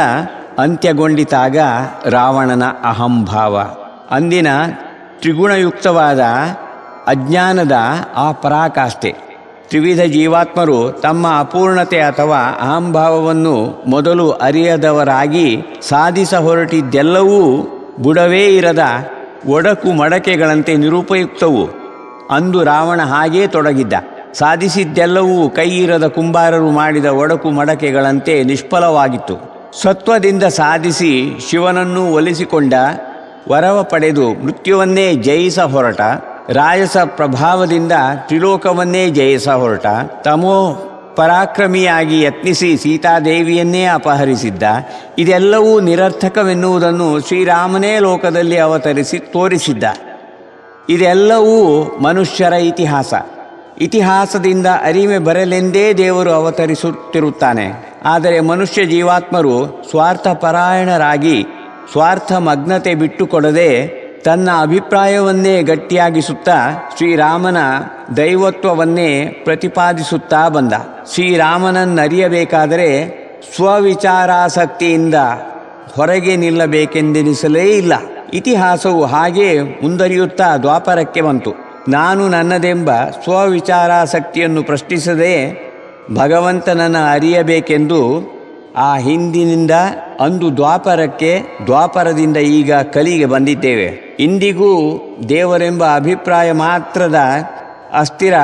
B: ಅಂತ್ಯಗೊಂಡಿತಾಗ ರಾವಣನ ಅಹಂಭಾವ. ಅಂದಿನ ತ್ರಿಗುಣಯುಕ್ತವಾದ ಅಜ್ಞಾನದ ಆ ಪರಾಕಾಷ್ಠೆ ತ್ರಿವಿಧ ಜೀವಾತ್ಮರು ತಮ್ಮ ಅಪೂರ್ಣತೆ ಅಥವಾ ಅಹಂಭಾವವನ್ನು ಮೊದಲು ಅರಿಯದವರಾಗಿ ಸಾಧಿಸ ಹೊರಟಿದ್ದೆಲ್ಲವೂ ಬುಡವೇ ಇರದ ಒಡಕು ಮಡಕೆಗಳಂತೆ ನಿರುಪಯುಕ್ತವು. ಅಂದು ರಾವಣ ಹಾಗೇ ತೊಡಗಿದ್ದ. ಸಾಧಿಸಿದ್ದೆಲ್ಲವೂ ಕೈಯಿರದ ಕುಂಬಾರರು ಮಾಡಿದ ಒಡಕು ಮಡಕೆಗಳಂತೆ ನಿಷ್ಫಲವಾಗಿತ್ತು. ಸತ್ವದಿಂದ ಸಾಧಿಸಿ ಶಿವನನ್ನು ಒಲಿಸಿಕೊಂಡ ವರವ ಪಡೆದು ಮೃತ್ಯುವನ್ನೇ ಜಯಿಸ ಹೊರಟ, ರಾಜಸ ಪ್ರಭಾವದಿಂದ ತ್ರಿಲೋಕವನ್ನೇ ಜಯಿಸ ಹೊರಟ, ತಮೋ ಪರಾಕ್ರಮಿಯಾಗಿ ಯತ್ನಿಸಿ ಸೀತಾದೇವಿಯನ್ನೇ ಅಪಹರಿಸಿದ್ದ. ಇದೆಲ್ಲವೂ ನಿರರ್ಥಕವೆನ್ನುವುದನ್ನು ಶ್ರೀರಾಮನೇ ಲೋಕದಲ್ಲಿ ಅವತರಿಸಿ ತೋರಿಸಿದ್ದ. ಇದೆಲ್ಲವೂ ಮನುಷ್ಯರ ಇತಿಹಾಸ. ಇತಿಹಾಸದಿಂದ ಅರಿಮೆ ಬರಲೆಂದೇ ದೇವರು ಅವತರಿಸುತ್ತಿರುತ್ತಾನೆ. ಆದರೆ ಮನುಷ್ಯ ಜೀವಾತ್ಮರು ಸ್ವಾರ್ಥಪರಾಯಣರಾಗಿ ಸ್ವಾರ್ಥ ಮಗ್ನತೆ ಬಿಟ್ಟುಕೊಡದೆ ತನ್ನ ಅಭಿಪ್ರಾಯವನ್ನೇ ಗಟ್ಟಿಯಾಗಿಸುತ್ತಾ ಶ್ರೀರಾಮನ ದೈವತ್ವವನ್ನೇ ಪ್ರತಿಪಾದಿಸುತ್ತಾ ಬಂದ. ಶ್ರೀರಾಮನನ್ನರಿಯಬೇಕಾದರೆ ಸ್ವವಿಚಾರಾಸಕ್ತಿಯಿಂದ ಹೊರಗೆ ನಿಲ್ಲಬೇಕೆಂದೆನಿಸಲೇ ಇಲ್ಲ. ಇತಿಹಾಸವು ಹಾಗೆ ಮುಂದರಿಯುತ್ತಾ ದ್ವಾಪರಕ್ಕೆ ಬಂತು. ನಾನು ನನ್ನದೆಂಬ ಸ್ವವಿಚಾರಾಸಕ್ತಿಯನ್ನು ಪ್ರಶ್ನಿಸದೆ ಭಗವಂತನನ್ನು ಅರಿಯಬೇಕೆಂದು ಆ ಹಿಂದಿನಿಂದ ಅಂದು ದ್ವಾಪರಕ್ಕೆ ದ್ವಾಪರದಿಂದ ಈಗ ಕಲಿಗೆ ಬಂದಿದ್ದೇವೆ. ಇಂದಿಗೂ ದೇವರೆಂಬ ಅಭಿಪ್ರಾಯ ಮಾತ್ರದ ಅಸ್ಥಿರ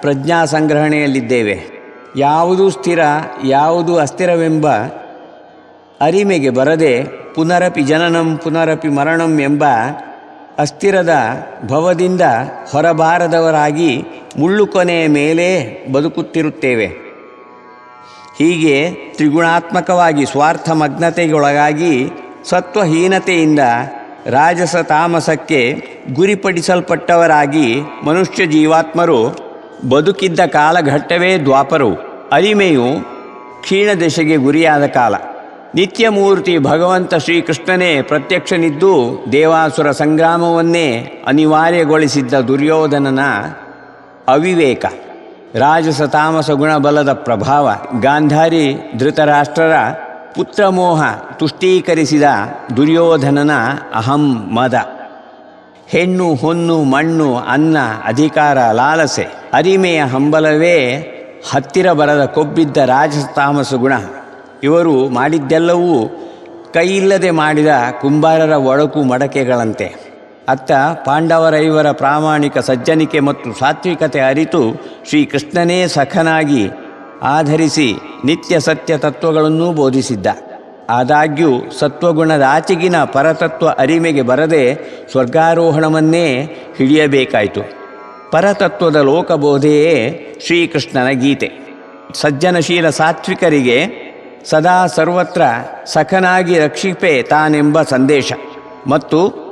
B: ಪ್ರಜ್ಞಾ ಸಂಗ್ರಹಣೆಯಲ್ಲಿದ್ದೇವೆ. ಯಾವುದು ಸ್ಥಿರ, ಯಾವುದು ಅಸ್ಥಿರವೆಂಬ ಅರಿಮೆಗೆ ಬರದೆ ಪುನರಪಿ ಜನನಂ, ಪುನರಪಿ ಮರಣಂ ಎಂಬ ಅಸ್ಥಿರದ ಭವದಿಂದ ಹೊರಬಾರದವರಾಗಿ ಮುಳ್ಳುಕೊನೆಯ ಮೇಲೆ ಬದುಕುತ್ತಿರುತ್ತೇವೆ. ಹೀಗೆ ತ್ರಿಗುಣಾತ್ಮಕವಾಗಿ ಸ್ವಾರ್ಥ ಮಗ್ನತೆಗೊಳಗಾಗಿ ಸತ್ವಹೀನತೆಯಿಂದ ರಾಜಸ ತಾಮಸಕ್ಕೆ ಗುರಿಪಡಿಸಲ್ಪಟ್ಟವರಾಗಿ ಮನುಷ್ಯ ಜೀವಾತ್ಮರು ಬದುಕಿದ್ದ ಕಾಲಘಟ್ಟವೇ ದ್ವಾಪರು, ಅರಿಮೆಯು ಕ್ಷೀಣ ದೆಶೆಗೆ ಗುರಿಯಾದ ಕಾಲ. ನಿತ್ಯಮೂರ್ತಿ ಭಗವಂತ ಶ್ರೀಕೃಷ್ಣನೇ ಪ್ರತ್ಯಕ್ಷನಿದ್ದು ದೇವಾಸುರ ಸಂಗ್ರಾಮವನ್ನೇ ಅನಿವಾರ್ಯಗೊಳಿಸಿದ್ದ ದುರ್ಯೋಧನನ ಅವಿವೇಕ. ರಾಜಸ ತಾಮಸ ಗುಣಬಲದ ಪ್ರಭಾವ. ಗಾಂಧಾರಿ ಧೃತರಾಷ್ಟ್ರರ ಪುತ್ರಮೋಹ ತುಷ್ಟೀಕರಿಸಿದ ದುರ್ಯೋಧನನ ಅಹಂ ಮದ. ಹೆಣ್ಣು, ಹೊನ್ನು, ಮಣ್ಣು, ಅನ್ನ, ಅಧಿಕಾರ, ಲಾಲಸೆ. ಅರಿಮೆಯ ಹಂಬಲವೇ ಹತ್ತಿರ ಬರದ ಕೊಬ್ಬಿದ್ದ ರಾಜಸ ತಾಮಸ ಗುಣ. ಇವರು ಮಾಡಿದ್ದೆಲ್ಲವೂ ಕೈಯಿಲ್ಲದೆ ಮಾಡಿದ ಕುಂಬಾರರ ಒಡಕು ಮಡಕೆಗಳಂತೆ. ಅತ್ತ ಪಾಂಡವರ ಇವರ ಪ್ರಾಮಾಣಿಕ ಸಜ್ಜನಿಕೆ ಮತ್ತು ಸಾತ್ವಿಕತೆ ಅರಿತು ಶ್ರೀಕೃಷ್ಣನೇ ಸಖನಾಗಿ ಆಧರಿಸಿ ನಿತ್ಯ ಸತ್ಯ ತತ್ವಗಳನ್ನೂ ಬೋಧಿಸಿದ್ದ. ಆದಾಗ್ಯೂ ಸತ್ವಗುಣದ ಆಚೆಗಿನ ಪರತತ್ವ ಅರಿಮೆಗೆ ಬರದೆ ಸ್ವರ್ಗಾರೋಹಣವನ್ನೇ ಹಿಡಿಯಬೇಕಾಯಿತು. ಪರತತ್ವದ ಲೋಕಬೋಧೆಯೇ ಶ್ರೀಕೃಷ್ಣನ ಗೀತೆ. ಸಜ್ಜನಶೀಲ ಸಾತ್ವಿಕರಿಗೆ ಸದಾ ಸರ್ವತ್ರ ಸಖನಾಗಿ ರಕ್ಷಿಪೆ ತಾನೆಂಬ ಸಂದೇಶ. ಮತ್ತು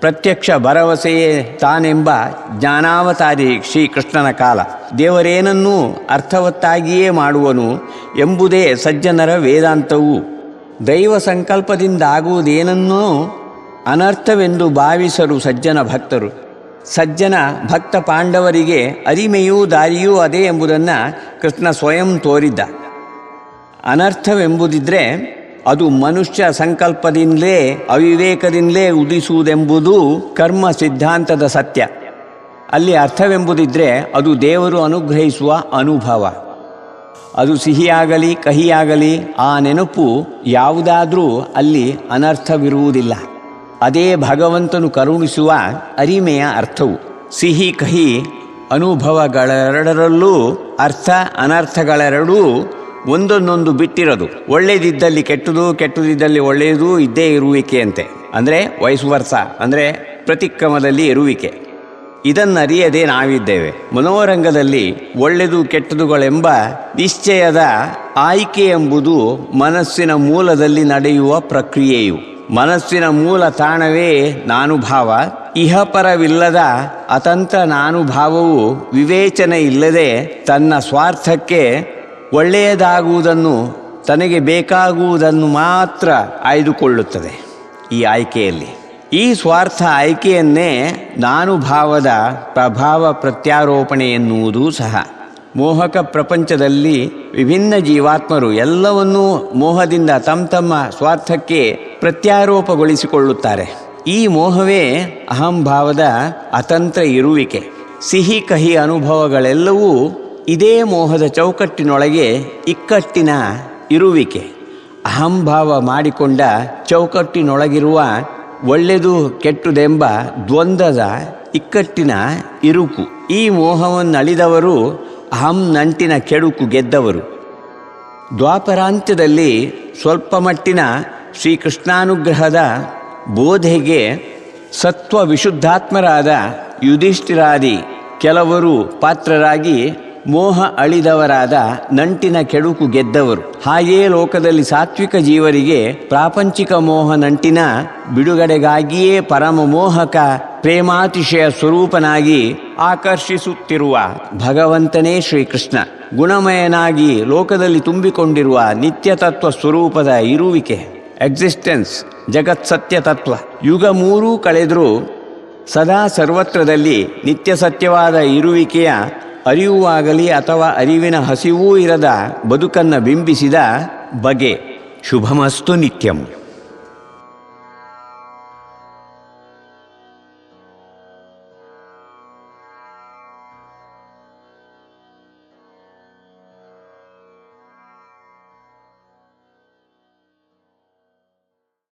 B: ಪ್ರತ್ಯಕ್ಷ ಭರವಸೆಯೇ ತಾನೆಂಬ ಜ್ಞಾನಾವತಾರಿ ಶ್ರೀಕೃಷ್ಣನ ಕಾಲ. ದೇವರೇನನ್ನೂ ಅರ್ಥವತ್ತಾಗಿಯೇ ಮಾಡುವನು ಎಂಬುದೇ ಸಜ್ಜನರ ವೇದಾಂತವು. ದೈವ ಸಂಕಲ್ಪದಿಂದಾಗುವುದೇನನ್ನೂ ಅನರ್ಥವೆಂದು ಭಾವಿಸರು ಸಜ್ಜನ ಭಕ್ತರು. ಸಜ್ಜನ ಭಕ್ತ ಪಾಂಡವರಿಗೆ ಅರಿಮೆಯೂ ದಾರಿಯೂ ಅದೇ ಎಂಬುದನ್ನು ಕೃಷ್ಣ ಸ್ವಯಂ ತೋರಿದ್ದ. ಅನರ್ಥವೆಂಬುದಿದ್ರೆ ಅದು ಮನುಷ್ಯ ಸಂಕಲ್ಪದಿಂದಲೇ, ಅವಿವೇಕದಿಂದಲೇ ಉದಿಸುವುದೆಂಬುದು ಕರ್ಮ ಸಿದ್ಧಾಂತದ ಸತ್ಯ. ಅಲ್ಲಿ ಅರ್ಥವೆಂಬುದಿದ್ರೆ ಅದು ದೇವರು ಅನುಗ್ರಹಿಸುವ ಅನುಭವ. ಅದು ಸಿಹಿಯಾಗಲಿ, ಕಹಿಯಾಗಲಿ, ಆ ನೆನಪು ಯಾವುದಾದರೂ ಅಲ್ಲಿ ಅನರ್ಥವಿರುವುದಿಲ್ಲ. ಅದೇ ಭಗವಂತನು ಕರುಣಿಸುವ ಅರಿಮೆಯ ಅರ್ಥವು. ಸಿಹಿ, ಕಹಿ ಅನುಭವಗಳೆರಡರಲ್ಲೂ ಅರ್ಥ ಅನರ್ಥಗಳೆರಡೂ ಒಂದೊಂದೊಂದು ಬಿಟ್ಟಿರೋದು. ಒಳ್ಳೇದಿದ್ದಲ್ಲಿ ಕೆಟ್ಟದು, ಕೆಟ್ಟದಿದ್ದಲ್ಲಿ ಒಳ್ಳೆಯದು ಇದ್ದೇ ಇರುವಿಕೆ ಅಂತೆ ಅಂದರೆ ವಯಸ್ಸು ವರ್ಷ ಅಂದರೆ ಪ್ರತಿಕ್ರಮದಲ್ಲಿ ಇರುವಿಕೆ. ಇದನ್ನರಿಯದೆ ನಾವಿದ್ದೇವೆ. ಮನೋರಂಗದಲ್ಲಿ ಒಳ್ಳೆಯದು ಕೆಟ್ಟದುಗಳೆಂಬ ನಿಶ್ಚಯದ ಆಯ್ಕೆ ಎಂಬುದು ಮನಸ್ಸಿನ ಮೂಲದಲ್ಲಿ ನಡೆಯುವ ಪ್ರಕ್ರಿಯೆಯು. ಮನಸ್ಸಿನ ಮೂಲ ತಾಣವೇ ನಾನುಭಾವ. ಇಹಪರವಿಲ್ಲದ ಅತಂತ್ರ ನಾನುಭಾವವು ವಿವೇಚನೆ ಇಲ್ಲದೆ ತನ್ನ ಸ್ವಾರ್ಥಕ್ಕೆ ಒಳ್ಳೆಯದಾಗುವುದನ್ನು ತನಗೆ ಬೇಕಾಗುವುದನ್ನು ಮಾತ್ರ ಆಯ್ದುಕೊಳ್ಳುತ್ತದೆ ಈ ಆಯ್ಕೆಯಲ್ಲಿ. ಈ ಸ್ವಾರ್ಥ ಆಯ್ಕೆಯನ್ನೇ ನಾನುಭಾವದ ಪ್ರಭಾವ ಪ್ರತ್ಯಾರೋಪಣೆ ಎನ್ನುವುದೂ ಸಹ. ಮೋಹಕ ಪ್ರಪಂಚದಲ್ಲಿ ವಿಭಿನ್ನ ಜೀವಾತ್ಮರು ಎಲ್ಲವನ್ನೂ ಮೋಹದಿಂದ ತಮ್ಮ ತಮ್ಮ ಸ್ವಾರ್ಥಕ್ಕೆ ಪ್ರತ್ಯಾರೋಪಗೊಳಿಸಿಕೊಳ್ಳುತ್ತಾರೆ. ಈ ಮೋಹವೇ ಅಹಂಭಾವದ ಅತಂತ್ರ ಇರುವಿಕೆ. ಸಿಹಿ ಕಹಿ ಅನುಭವಗಳೆಲ್ಲವೂ ಇದೇ ಮೋಹದ ಚೌಕಟ್ಟಿನೊಳಗೆ ಇಕ್ಕಟ್ಟಿನ ಇರುವಿಕೆ. ಅಹಂಭಾವ ಮಾಡಿಕೊಂಡ ಚೌಕಟ್ಟಿನೊಳಗಿರುವ ಒಳ್ಳೆಯದು ಕೆಟ್ಟುದೆಂಬ ದ್ವಂದ್ವದ ಇಕ್ಕಟ್ಟಿನ ಇರುಕು. ಈ ಮೋಹವನ್ನಳಿದವರು ಅಹಂ ನಂಟಿನ ಕೆಡುಕು ಗೆದ್ದವರು. ದ್ವಾಪರಾಂತ್ಯದಲ್ಲಿ ಸ್ವಲ್ಪ ಮಟ್ಟಿನ ಶ್ರೀಕೃಷ್ಣಾನುಗ್ರಹದ ಬೋಧೆಗೆ ಸತ್ವ ವಿಶುದ್ಧಾತ್ಮರಾದ ಯುಧಿಷ್ಠಿರಾದಿ ಕೆಲವರು ಪಾತ್ರರಾಗಿ ಮೋಹ ಅಳಿದವರಾದ ನಂಟಿನ ಕೆಡುಕು ಗೆದ್ದವರು. ಹಾಗೆಯೇ ಲೋಕದಲ್ಲಿ ಸಾತ್ವಿಕ ಜೀವರಿಗೆ ಪ್ರಾಪಂಚಿಕ ಮೋಹ ನಂಟಿನ ಬಿಡುಗಡೆಗಾಗಿಯೇ ಪರಮ ಮೋಹಕ ಪ್ರೇಮಾತಿಶಯ ಸ್ವರೂಪನಾಗಿ ಆಕರ್ಷಿಸುತ್ತಿರುವ ಭಗವಂತನೇ ಶ್ರೀಕೃಷ್ಣ. ಗುಣಮಯನಾಗಿ ಲೋಕದಲ್ಲಿ ತುಂಬಿಕೊಂಡಿರುವ ನಿತ್ಯ ತತ್ವ ಸ್ವರೂಪದ ಇರುವಿಕೆ. ಎಕ್ಸಿಸ್ಟೆನ್ಸ್ ಜಗತ್ ಸತ್ಯ ತತ್ವ. ಯುಗ ಮೂರೂ ಕಳೆದರೂ ಸದಾ ಸರ್ವತ್ರದಲ್ಲಿ ನಿತ್ಯ ಸತ್ಯವಾದ ಇರುವಿಕೆಯ ಅರಿವಾಗಲಿ ಅಥವಾ ಅರಿವಿನ ಹಸಿವೂ ಇರದ ಬದುಕನ್ನು ಬಿಂಬಿಸಿದ ಬಗೆ. ಶುಭಮಸ್ತು ನಿತ್ಯಂ.